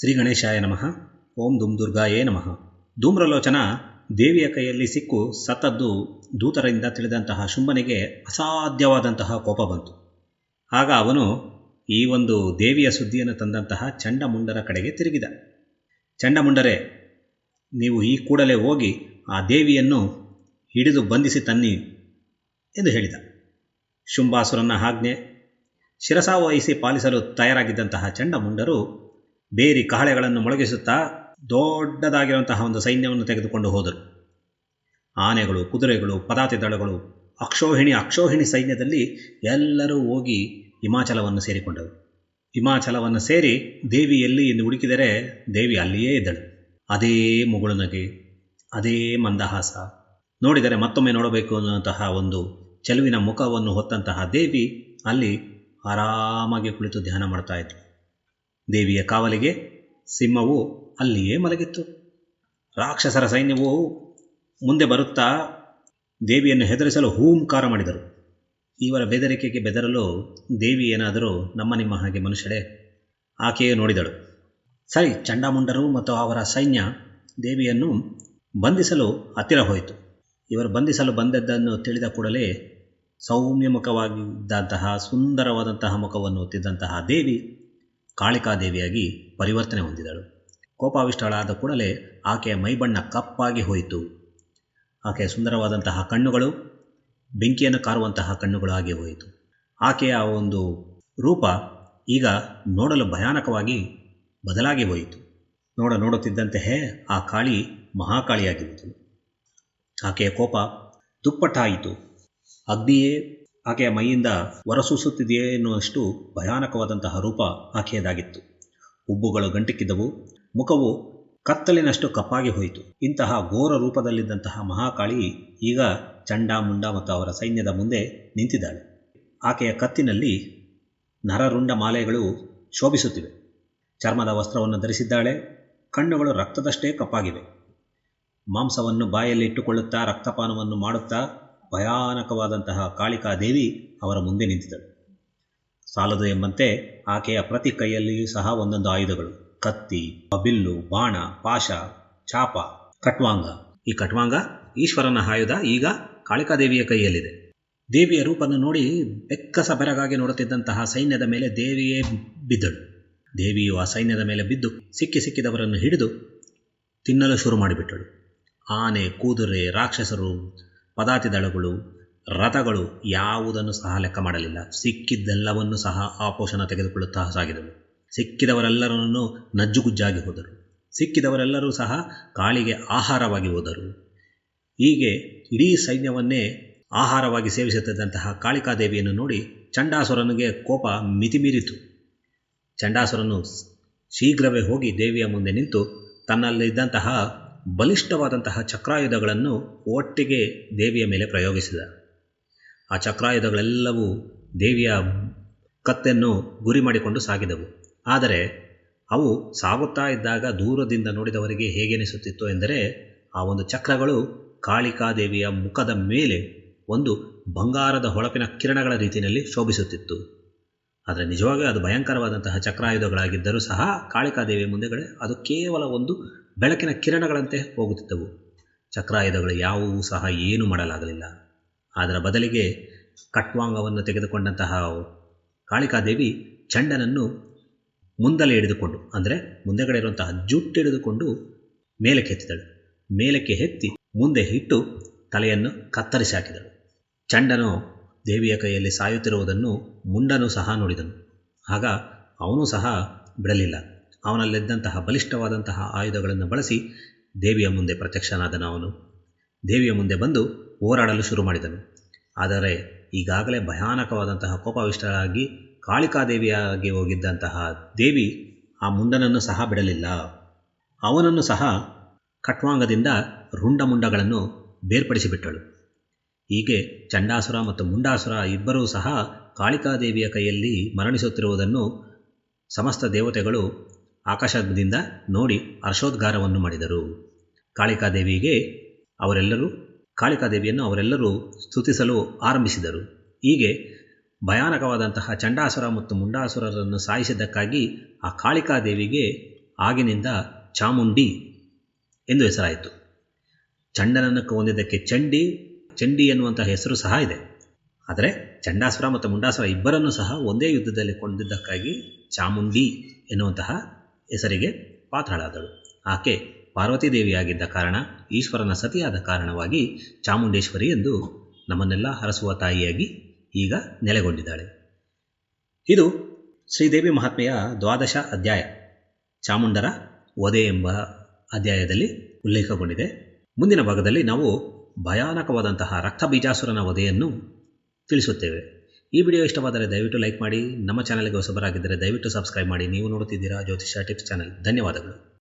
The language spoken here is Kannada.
ಶ್ರೀ ಗಣೇಶಾಯ ನಮಃ. ಓಂ ದುಮ್ ದುರ್ಗಾಯೇ ನಮಃ. ಧೂಮ್ರಲೋಚನ ದೇವಿಯ ಕೈಯಲ್ಲಿ ಸಿಕ್ಕು ಸತ್ತದ್ದು ದೂತರಿಂದ ತಿಳಿದಂತಹ ಶುಂಭನಿಗೆ ಅಸಾಧ್ಯವಾದಂತಹ ಕೋಪ ಬಂತು. ಆಗ ಅವನು ಈ ಒಂದು ದೇವಿಯ ಸುದ್ದಿಯನ್ನು ತಂದಂತಹ ಚಂಡಮುಂಡರ ಕಡೆಗೆ ತಿರುಗಿದ. ಚಂಡಮುಂಡರೆ, ನೀವು ಈ ಕೂಡಲೇ ಹೋಗಿ ಆ ದೇವಿಯನ್ನು ಹಿಡಿದು ಬಂಧಿಸಿ ತನ್ನಿ ಎಂದು ಹೇಳಿದ. ಶುಂಭಾಸುರನ ಆಜ್ಞೆ ಶಿರಸಾವಹಿಸಿ ಪಾಲಿಸಲು ತಯಾರಾಗಿದ್ದಂತಹ ಚಂಡಮುಂಡರು ಬೇರಿ ಕಹಳೆಗಳನ್ನು ಮೊಳಗಿಸುತ್ತಾ ದೊಡ್ಡದಾಗಿರುವಂತಹ ಒಂದು ಸೈನ್ಯವನ್ನು ತೆಗೆದುಕೊಂಡು ಹೋದರು. ಆನೆಗಳು, ಕುದುರೆಗಳು, ಪದಾತಿ ದಳಗಳು, ಅಕ್ಷೋಹಿಣಿ ಅಕ್ಷೋಹಿಣಿ ಸೈನ್ಯದಲ್ಲಿ ಎಲ್ಲರೂ ಹೋಗಿ ಹಿಮಾಚಲವನ್ನು ಸೇರಿಕೊಂಡರು. ಹಿಮಾಚಲವನ್ನು ಸೇರಿ ದೇವಿ ಎಲ್ಲಿ ಎಂದು ಹುಡುಕಿದರೆ ದೇವಿ ಅಲ್ಲಿಯೇ ಇದ್ದಳು. ಅದೇ ಮುಗುಳುನಗೆ ಅದೇ ಮಂದಹಾಸ. ನೋಡಿದರೆ ಮತ್ತೊಮ್ಮೆ ನೋಡಬೇಕು ಅನ್ನುವಂತಹ ಒಂದು ಚೆಲುವಿನ ಮುಖವನ್ನು ಹೊತ್ತಂತಹ ದೇವಿ ಅಲ್ಲಿ ಆರಾಮಾಗಿ ಕುಳಿತು ಧ್ಯಾನ ಮಾಡ್ತಾ ಇದ್ಳು ದೇವಿಯ ಕಾವಲಿಗೆ ಸಿಂಹವು ಅಲ್ಲಿಯೇ ಮಲಗಿತ್ತು. ರಾಕ್ಷಸರ ಸೈನ್ಯವು ಮುಂದೆ ಬರುತ್ತಾ ದೇವಿಯನ್ನು ಹೆದರಿಸಲು ಹೂಂಕಾರ ಮಾಡಿದರು. ಇವರ ಬೆದರಿಕೆಗೆ ಬೆದರಲು ದೇವಿ ಏನಾದರೂ ನಮ್ಮ ನಿಮ್ಮ ಹಾಗೆ ಮನುಷ್ಯಳೆ ಆಕೆಯೇ ನೋಡಿದಳು. ಸರಿ, ಚಂಡಾಮುಂಡರು ಮತ್ತು ಅವರ ಸೈನ್ಯ ದೇವಿಯನ್ನು ಬಂಧಿಸಲು ಹತ್ತಿರ ಹೋಯಿತು. ಇವರು ಬಂಧಿಸಲು ಬಂದದ್ದನ್ನು ತಿಳಿದ ಕೂಡಲೇ ಸೌಮ್ಯಮುಖವಾಗಿದ್ದಂತಹ ಸುಂದರವಾದಂತಹ ಮುಖವನ್ನು ಹೊತ್ತಿದ್ದಂತಹ ದೇವಿ ಕಾಳಿಕಾದೇವಿಯಾಗಿ ಪರಿವರ್ತನೆ ಹೊಂದಿದಳು. ಕೋಪಾವಿಷ್ಟಳಾದ ಕೂಡಲೇ ಆಕೆಯ ಮೈಬಣ್ಣ ಕಪ್ಪಾಗಿ ಹೋಯಿತು. ಆಕೆಯ ಸುಂದರವಾದಂತಹ ಕಣ್ಣುಗಳು, ಬೆಂಕಿಯನ್ನು ಕಾರುವಂತಹ ಕಣ್ಣುಗಳು ಆಗಿ ಹೋಯಿತು. ಆಕೆಯ ಒಂದು ರೂಪ ಈಗ ನೋಡಲು ಭಯಾನಕವಾಗಿ ಬದಲಾಗಿ ಹೋಯಿತು. ನೋಡ ನೋಡುತ್ತಿದ್ದಂತೆಯೇ ಆ ಕಾಳಿ ಮಹಾಕಾಳಿಯಾಗಿರುವುದು. ಆಕೆಯ ಕೋಪ ದುಪ್ಪಟ್ಟಾಯಿತು. ಅಗ್ನಿಯೇ ಆಕೆಯ ಮೈಯಿಂದ ಹೊರಸೂಸುತ್ತಿದೆಯೇ ಎನ್ನುವಷ್ಟು ಭಯಾನಕವಾದಂತಹ ರೂಪ ಆಕೆಯದಾಗಿತ್ತು. ಉಬ್ಬುಗಳು ಗಂಟಿಕ್ಕಿದ್ದವು ಮುಖವು ಕತ್ತಲಿನಷ್ಟು ಕಪ್ಪಾಗಿ ಹೋಯಿತು. ಇಂತಹ ಘೋರ ರೂಪದಲ್ಲಿದ್ದಂತಹ ಮಹಾಕಾಳಿ ಈಗ ಚಂಡ ಮುಂಡ ಮತ್ತು ಅವರ ಸೈನ್ಯದ ಮುಂದೆ ನಿಂತಿದ್ದಾಳೆ. ಆಕೆಯ ಕತ್ತಿನಲ್ಲಿ ನರರುಂಡ ಮಾಲೆಗಳು ಶೋಭಿಸುತ್ತಿವೆ. ಚರ್ಮದ ವಸ್ತ್ರವನ್ನು ಧರಿಸಿದ್ದಾಳೆ, ಕಣ್ಣುಗಳು ರಕ್ತದಷ್ಟೇ ಕಪ್ಪಾಗಿವೆ. ಮಾಂಸವನ್ನು ಬಾಯಲ್ಲಿ ಇಟ್ಟುಕೊಳ್ಳುತ್ತಾ ರಕ್ತಪಾನವನ್ನು ಮಾಡುತ್ತಾ ಭಯಾನಕವಾದಂತಹ ಕಾಳಿಕಾದೇವಿ ಅವರ ಮುಂದೆ ನಿಂತಿದ್ದಳು. ಸಾಲದು ಎಂಬಂತೆ ಆಕೆಯ ಪ್ರತಿ ಕೈಯಲ್ಲಿಯೂ ಸಹ ಒಂದೊಂದು ಆಯುಧಗಳು. ಕತ್ತಿ, ಬಿಲ್ಲು, ಬಾಣ, ಪಾಶ, ಚಾಪ, ಕಟ್ವಾಂಗ. ಈ ಕಟ್ವಾಂಗ ಈಶ್ವರನ ಆಯುಧ ಈಗ ಕಾಳಿಕಾದೇವಿಯ ಕೈಯಲ್ಲಿದೆ. ದೇವಿಯ ರೂಪನ್ನು ನೋಡಿ ಬೆಕ್ಕಸ ಬೆರಗಾಗಿ ನೋಡುತ್ತಿದ್ದಂತಹ ಸೈನ್ಯದ ಮೇಲೆ ದೇವಿಯೇ ಬಿದ್ದಳು. ದೇವಿಯು ಆ ಸೈನ್ಯದ ಮೇಲೆ ಬಿದ್ದು ಸಿಕ್ಕಿ ಸಿಕ್ಕಿದವರನ್ನು ಹಿಡಿದು ತಿನ್ನಲು ಶುರು ಮಾಡಿಬಿಟ್ಟಳು. ಆನೆ, ಕೂದುರೆ, ರಾಕ್ಷಸರು ಪದಾತಿ ದಳಗಳು ರಥಗಳು ಯಾವುದನ್ನು ಸಹ ಲೆಕ್ಕ ಮಾಡಲಿಲ್ಲ. ಸಿಕ್ಕಿದ್ದೆಲ್ಲವನ್ನು ಸಹ ಆಪೋಷಣ ತೆಗೆದುಕೊಳ್ಳುತ್ತಾ ಸಾಗಿದವು ಸಿಕ್ಕಿದವರೆಲ್ಲರನ್ನು ನಜ್ಜುಗುಜ್ಜಾಗಿ ಹೋದರು. ಸಿಕ್ಕಿದವರೆಲ್ಲರೂ ಸಹ ಕಾಳಿಗೆ ಆಹಾರವಾಗಿ ಹೋದರು. ಹೀಗೆ ಇಡೀ ಸೈನ್ಯವನ್ನೇ ಆಹಾರವಾಗಿ ಸೇವಿಸುತ್ತಿದ್ದಂತಹ ಕಾಳಿಕಾದೇವಿಯನ್ನು ನೋಡಿ ಚಂಡಾಸುರನಿಗೆ ಕೋಪ ಮಿತಿಮೀರಿತು. ಚಂಡಾಸುರನು ಶೀಘ್ರವೇ ಹೋಗಿ ದೇವಿಯ ಮುಂದೆ ನಿಂತು ತನ್ನಲ್ಲಿದ್ದಂತಹ ಬಲಿಷ್ಠವಾದಂತಹ ಚಕ್ರಾಯುಧಗಳನ್ನು ಒಟ್ಟಿಗೆ ದೇವಿಯ ಮೇಲೆ ಪ್ರಯೋಗಿಸಿದ. ಆ ಚಕ್ರಾಯುಧಗಳೆಲ್ಲವೂ ದೇವಿಯ ಕತ್ತೆಯನ್ನು ಗುರಿ ಮಾಡಿಕೊಂಡು ಸಾಗಿದವು. ಆದರೆ ಅವು ಸಾಗುತ್ತಾ ಇದ್ದಾಗ ದೂರದಿಂದ ನೋಡಿದವರಿಗೆ ಹೇಗೆನಿಸುತ್ತಿತ್ತು ಎಂದರೆ ಆ ಒಂದು ಚಕ್ರಗಳು ಕಾಳಿಕಾದೇವಿಯ ಮುಖದ ಮೇಲೆ ಒಂದು ಬಂಗಾರದ ಹೊಳಪಿನ ಕಿರಣಗಳ ರೀತಿಯಲ್ಲಿ ಶೋಭಿಸುತ್ತಿತ್ತು. ಆದರೆ ನಿಜವಾಗಿ ಅದು ಭಯಂಕರವಾದಂತಹ ಚಕ್ರಾಯುಧಗಳಾಗಿದ್ದರೂ ಸಹ ಕಾಳಿಕಾದೇವಿಯ ಮುಂದೆಗಡೆ ಅದು ಕೇವಲ ಒಂದು ಬೆಳಕಿನ ಕಿರಣಗಳಂತೆ ಹೋಗುತ್ತಿದ್ದವು. ಚಕ್ರಾಯುಧಗಳು ಯಾವುವೂ ಸಹ ಏನು ಮಾಡಲಾಗಲಿಲ್ಲ. ಅದರ ಬದಲಿಗೆ ಕಟ್ವಾಂಗವನ್ನು ತೆಗೆದುಕೊಂಡಂತಹ ಕಾಳಿಕಾದೇವಿ ಚಂಡನನ್ನು ಮುಂದಲೆ ಹಿಡಿದುಕೊಂಡು ಅಂದರೆ ಮುಂದೆಗಡೆ ಇರುವಂತಹ ಜುಟ್ಟಿಡಿದುಕೊಂಡು ಮೇಲಕ್ಕೆ ಎತ್ತಿದಳು. ಮೇಲಕ್ಕೆ ಎತ್ತಿ ಮುಂದೆ ಇಟ್ಟು ತಲೆಯನ್ನು ಕತ್ತರಿಸಿ ಹಾಕಿದಳು. ಚಂಡನು ದೇವಿಯ ಕೈಯಲ್ಲಿ ಸಾಯುತ್ತಿರುವುದನ್ನು ಮುಂಡನು ಸಹ ನೋಡಿದನು. ಆಗ ಅವನು ಸಹ ಬಿಡಲಿಲ್ಲ. ಅವನಲ್ಲಿದ್ದಂತಹ ಬಲಿಷ್ಠವಾದಂತಹ ಆಯುಧಗಳನ್ನು ಬಳಸಿ ದೇವಿಯ ಮುಂದೆ ಪ್ರತ್ಯಕ್ಷನಾದನು ಅವನು. ದೇವಿಯ ಮುಂದೆ ಬಂದು ಹೋರಾಡಲು ಶುರು ಮಾಡಿದನು. ಆದರೆ ಈಗಾಗಲೇ ಭಯಾನಕವಾದಂತಹ ಕೋಪವಿಷ್ಟರಾಗಿ ಕಾಳಿಕಾದೇವಿಯಾಗಿ ಹೋಗಿದ್ದಂತಹ ದೇವಿ ಆ ಮುಂಡನನ್ನು ಸಹ ಬಿಡಲಿಲ್ಲ. ಅವನನ್ನು ಸಹ ಖಟ್ವಾಂಗದಿಂದ ರುಂಡಮುಂಡಗಳನ್ನು ಬೇರ್ಪಡಿಸಿಬಿಟ್ಟಳು. ಹೀಗೆ ಚಂಡಾಸುರ ಮತ್ತು ಮುಂಡಾಸುರ ಇಬ್ಬರೂ ಸಹ ಕಾಳಿಕಾದೇವಿಯ ಕೈಯಲ್ಲಿ ಮರಣಿಸುತ್ತಿರುವುದನ್ನು ಸಮಸ್ತ ದೇವತೆಗಳು ಆಕಾಶದಿಂದ ನೋಡಿ ಹರ್ಷೋದ್ಗಾರವನ್ನು ಮಾಡಿದರು. ಕಾಳಿಕಾದೇವಿಗೆ ಅವರೆಲ್ಲರೂ, ಕಾಳಿಕಾದೇವಿಯನ್ನು ಅವರೆಲ್ಲರೂ ಸ್ತುತಿಸಲು ಆರಂಭಿಸಿದರು. ಹೀಗೆ ಭಯಾನಕವಾದಂತಹ ಚಂಡಾಸುರ ಮತ್ತು ಮುಂಡಾಸುರರನ್ನು ಸಾಯಿಸಿದ್ದಕ್ಕಾಗಿ ಆ ಕಾಳಿಕಾದೇವಿಗೆ ಆಗಿನಿಂದ ಚಾಮುಂಡಿ ಎಂದು ಹೆಸರಾಯಿತು. ಚಂಡನನ್ನು ಕೊಂದಿದ್ದಕ್ಕೆ ಚಂಡಿ ಚಂಡಿ ಎನ್ನುವಂತಹ ಹೆಸರು ಸಹ ಇದೆ. ಆದರೆ ಚಂಡಾಸುರ ಮತ್ತು ಮುಂಡಾಸುರ ಇಬ್ಬರನ್ನು ಸಹ ಒಂದೇ ಯುದ್ಧದಲ್ಲಿ ಕೊಂದಿದ್ದಕ್ಕಾಗಿ ಚಾಮುಂಡಿ ಎನ್ನುವಂತಹ ಹೆಸರಿಗೆ ಪಾತ್ರಳಾದಳು. ಆಕೆ ಪಾರ್ವತಿ ದೇವಿಯಾಗಿದ್ದ ಕಾರಣ ಈಶ್ವರನ ಸತಿಯಾದ ಕಾರಣವಾಗಿ ಚಾಮುಂಡೇಶ್ವರಿ ಎಂದು ನಮ್ಮನ್ನೆಲ್ಲ ಹರಸುವ ತಾಯಿಯಾಗಿ ಈಗ ನೆಲೆಗೊಂಡಿದ್ದಾಳೆ. ಇದು ಶ್ರೀದೇವಿ ಮಹಾತ್ಮೆಯ ದ್ವಾದಶ ಅಧ್ಯಾಯ. ಚಾಮುಂಡರ ವಧೆ ಎಂಬ ಅಧ್ಯಾಯದಲ್ಲಿ ಉಲ್ಲೇಖಗೊಂಡಿದೆ. ಮುಂದಿನ ಭಾಗದಲ್ಲಿ ನಾವು ಭಯಾನಕವಾದಂತಹ ರಕ್ತ ಬೀಜಾಸುರನ ವಧೆಯನ್ನು ತಿಳಿಸುತ್ತೇವೆ. ಈ ವಿಡಿಯೋ ಇಷ್ಟವಾದರೆ ದಯವಿಟ್ಟು ಲೈಕ್ ಮಾಡಿ, ನಮ್ಮ ಚಾನಲ್ಗೆ ಹೊಸಬರಾಗಿದ್ದರೆ ದಯವಿಟ್ಟು ಸಬ್ಸ್ಕ್ರೈಬ್ ಮಾಡಿ. ನೀವು ನೋಡುತ್ತಿದ್ದೀರಾ ಜ್ಯೋತಿಷ್ಯ ಟಿಪ್ಸ್ ಚಾನಲ್. ಧನ್ಯವಾದಗಳು.